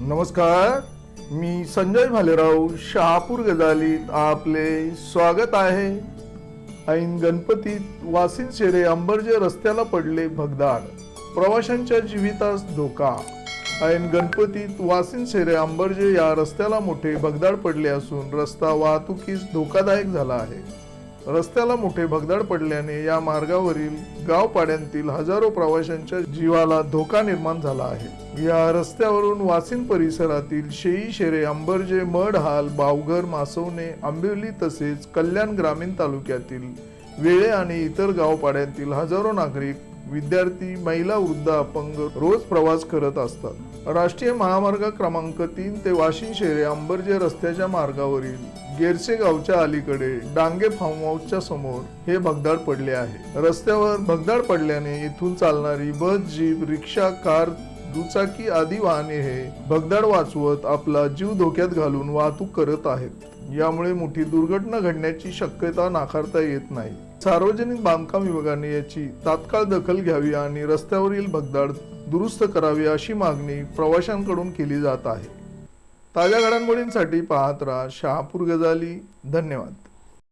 नमस्कार मी संजय भालेराव शहापूर गजालीत आपले स्वागत आहे. ऐन गणपतीत वासिन शेरे अंबरजे रस्त्याला पडले भगदाड प्रवाशांच्या जीवितास धोका. ऐन गणपतीत वासिन शेरे अंबरजे या रस्त्याला मोठे भगदाड पडले असून रस्ता वाहतुकीस धोकादायक झाला आहे. रस्त्याला मोठे भगदाड पडल्याने या मार्गावरील गावपाड्यांतील हजारो प्रवाशांच्या जीवाला धोका निर्माण झाला आहे. या रस्त्यावरून वासिन परिसरातील शेई शेरे अंबरजे मडहाल बावघर मासवणे आंबिवली तसेच कल्याण ग्रामीण तालुक्यातील वेळे आणि इतर गावपाड्यांतील हजारो नागरिक विद्यार्थी महिला वृद्ध अपंग रोज प्रवास करत असतात. राष्ट्रीय महामार्ग क्रमांक तीन ते वाशिम शेरे अंबरजे रस्त्याच्या मार्गावरील गेरसे गावच्या अलीकडे डांगे फार्म हाऊसच्या समोर हे भगदाड पडले आहे. रस्त्यावर भगदाड पडल्याने इथून चालणारी बस जीप रिक्षा कार दुचाकी आदी वाहने हे भगदाड वाचवत आपला जीव धोक्यात घालून वाहतूक करत आहेत. यामुळे मोठी दुर्घटना घडण्याची शक्यता नाकारता येत नाही. सार्वजनिक बांधकाम विभागाने याची तात्काळ दखल घ्यावी आणि रस्त्यावरील भगदाड दुरुस्त करावी अशी मागणी प्रवाशांकडून केली जात आहे. ताज्या घडामोडींसाठी पाहत राहा शहापूर गजाली. धन्यवाद.